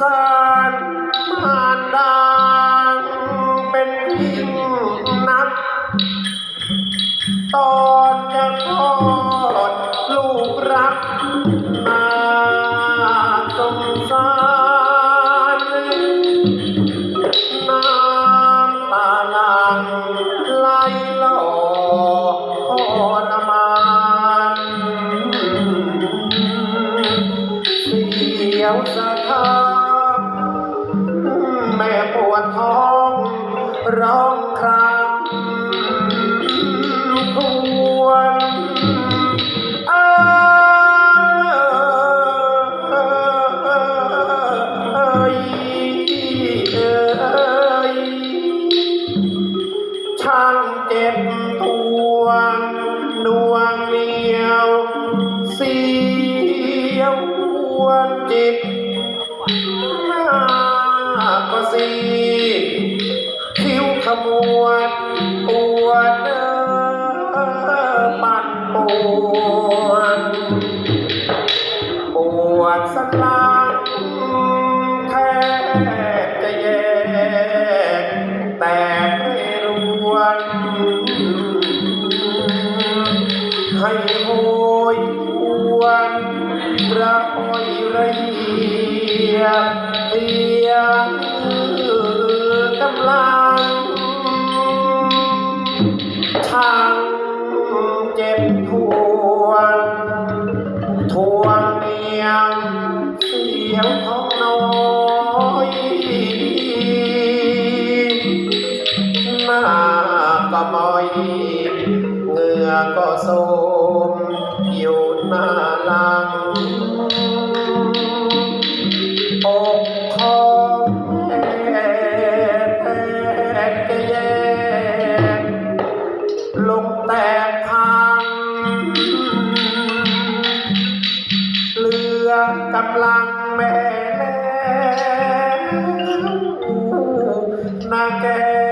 สารมารดาเป็นยิ่งนัก ตอนจะทอดลูกรักมา ร้องครางควรเอ้ยเอยช่างเจ็บทวงดวงเหนียวเสียวหัวจิต ดปวดเด้อปั่นปวด ปวดสลังแทบจะแยกแตกไม่รวนให้โหยหวนระหอยระเหียเพียกำลัง ช่างเจ็บทวนทวนเนียงเสียงของน้อยหน้าก็มอยเหงื่อก็โซมำลังแม่แล้วนาแก้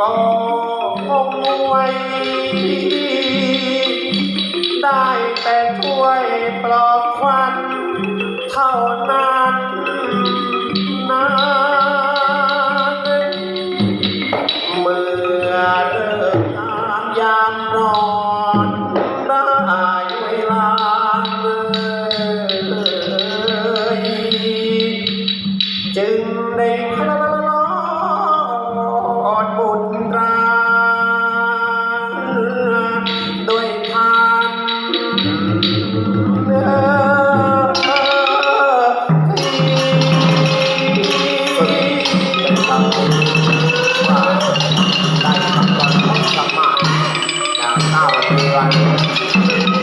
ก็คงงวย ได้แต่ช่วยปลอบควันเท่านั้น Música